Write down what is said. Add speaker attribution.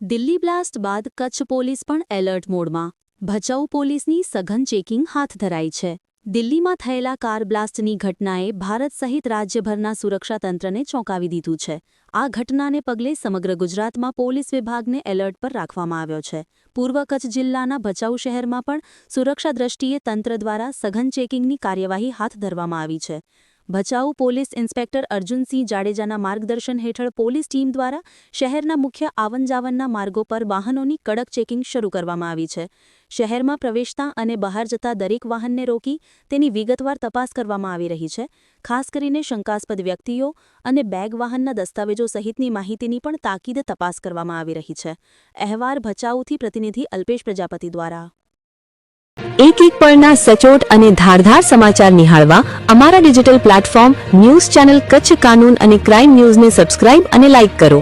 Speaker 1: Delhi blast બાદ Kutch police પણ alert મોડમાં. ભચાઉ પોલીસની સઘન ચેકિંગ હાથ ધરાઈ છે. દિલ્હીમાં થયેલા કાર બ્લાસ્ટની ઘટનાએ ભારત સહિત રાજ્યભરના સુરક્ષા તંત્રને ચોંકાવી દીધું છે. આ ઘટનાને પગલે સમગ્ર ગુજરાતમાં પોલીસ વિભાગને એલર્ટ પર રાખવામાં આવ્યો છે. પૂર્વ કચ્છ જિલ્લાના ભચાઉ શહેરમાં પણ સુરક્ષા દ્રષ્ટિએ તંત્ર દ્વારા સઘન ચેકિંગની કાર્યવાહી હાથ ધરવામાં આવી છે. ભચાઉ પોલીસ ઇન્સ્પેક્ટર અર્જુનસિંહ જાડેજાના માર્ગદર્શન હેઠળ પોલીસ ટીમ દ્વારા શહેરના મુખ્ય આવન જાવનના માર્ગો પર વાહનોની કડક ચેકિંગ શરૂ કરવામાં આવી છે. શહેરમાં પ્રવેશતા અને બહાર જતા દરેક વાહનને રોકી તેની વિગતવાર તપાસ કરવામાં આવી રહી છે. ખાસ કરીને શંકાસ્પદ વ્યક્તિઓ અને બેગ વાહનના દસ્તાવેજો સહિતની માહિતીની પણ તાકીદે તપાસ કરવામાં આવી રહી છે. અહેવાર ભચાઉથી પ્રતિનિધિ અલ્પેશ પ્રજાપતિ દ્વારા
Speaker 2: એક એક પળના સચોટ અને ધારધાર સમાચાર નિહાળવા અમારા digital platform news channel Kutch કાનૂન અને ક્રાઇમ ન્યૂઝને સબસ્ક્રાઇબ અને લાઇક કરો.